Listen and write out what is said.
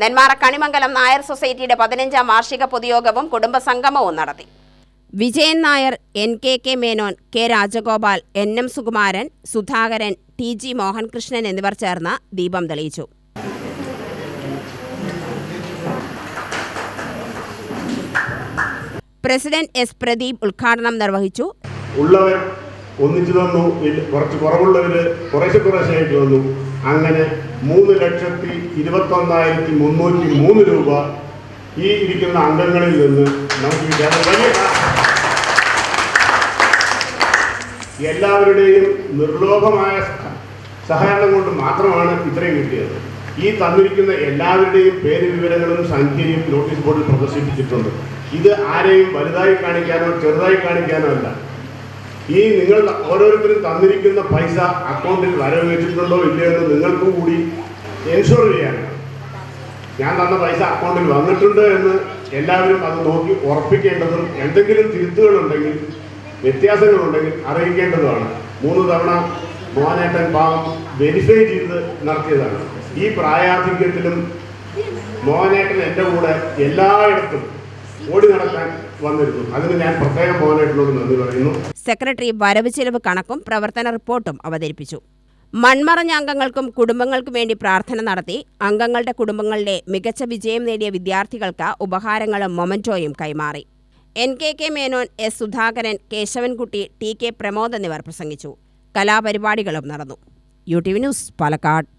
നെന്മാറ കണിമംഗലം നായർ സൊസൈറ്റിയുടെ പതിനഞ്ചാം വാർഷിക പൊതുയോഗവും കുടുംബസംഗമവും നടത്തി. Vijayan Nair N K K Menon K Rajagopal N M Sukumaran Sudhakaran T G Mohankrishnan എന്നിവർ ചേർന്ന് ദീപം തെളിയിച്ചു. പ്രസിഡന്റ് എസ് പ്രദീപ് ഉദ്ഘാടനം നിർവഹിച്ചു. ഉള്ളവർ ഒന്നിച്ചു തന്നു. കുറച്ച് കുറവുള്ളവർ കുറേശ്ശെ കുറേശ്ശെയായിട്ട് തന്നു. അങ്ങനെ മൂന്ന് ലക്ഷത്തി ഇരുപത്തൊന്നായിരത്തി മുന്നൂറ്റി മൂന്ന് രൂപ ഈ ഇരിക്കുന്ന അംഗങ്ങളിൽ നിന്ന് നമുക്ക് വലിയ എല്ലാവരുടെയും നിർലോഭമായ സഹ- സഹകരണം കൊണ്ട് മാത്രമാണ് ഇത്രയും കിട്ടിയത്. ഈ തന്നിരിക്കുന്ന എല്ലാവരുടെയും പേര് വിവരങ്ങളും സംഖ്യയും നോട്ടീസ് ബോർഡിൽ പ്രദർശിപ്പിച്ചിട്ടുണ്ട്. ഇത് ആരെയും വലുതായി കാണിക്കാനോ ചെറുതായി കാണിക്കാനോ അല്ല. ഈ നിങ്ങൾ ഓരോരുത്തരും തന്നിരിക്കുന്ന പൈസ അക്കൗണ്ടിൽ വരവ് വെച്ചിട്ടുണ്ടോ ഇല്ലയോ എന്ന് നിങ്ങൾക്കും കൂടി എൻഷുർ ചെയ്യാനാണ് ഞാൻ തന്ന പൈസ അക്കൗണ്ടിൽ വന്നിട്ടുണ്ട് എന്ന് എല്ലാവരും അത് നോക്കി ഉറപ്പിക്കേണ്ടതും എന്തെങ്കിലും തിരുത്തുകളുണ്ടെങ്കിൽ വ്യത്യാസങ്ങളുണ്ടെങ്കിൽ അറിയിക്കേണ്ടതുമാണ്. മൂന്ന് തവണ മോനേട്ടൻ പാവം വെരിഫൈ ചെയ്ത് നടത്തിയതാണ്. ഈ പ്രായാധിക്യത്തിലും മോനേട്ടൻ എന്റെ കൂടെ എല്ലായിടത്തും ഓടി നടക്കാൻ വന്നിരുന്നു. ഞാൻ പറയുന്നു. സെക്രട്ടറി വരവ് ചെലവ് കണക്കും പ്രവർത്തന റിപ്പോർട്ടും അവതരിപ്പിച്ചു. മൺമറഞ്ഞ അംഗങ്ങൾക്കും കുടുംബങ്ങൾക്കും വേണ്ടി പ്രാർത്ഥന നടത്തി അംഗങ്ങളുടെ കുടുംബങ്ങളിലെ മികച്ച വിജയം നേടിയ വിദ്യാർത്ഥികൾക്ക് ഉപഹാരങ്ങളും മൊമന്റോയും കൈമാറി. N K K Menon S Sudhakaran Keshavankutty T K Pramod എന്നിവർ പ്രസംഗിച്ചു. കലാപരിപാടികളും നടന്നു. U T V news Palakkad.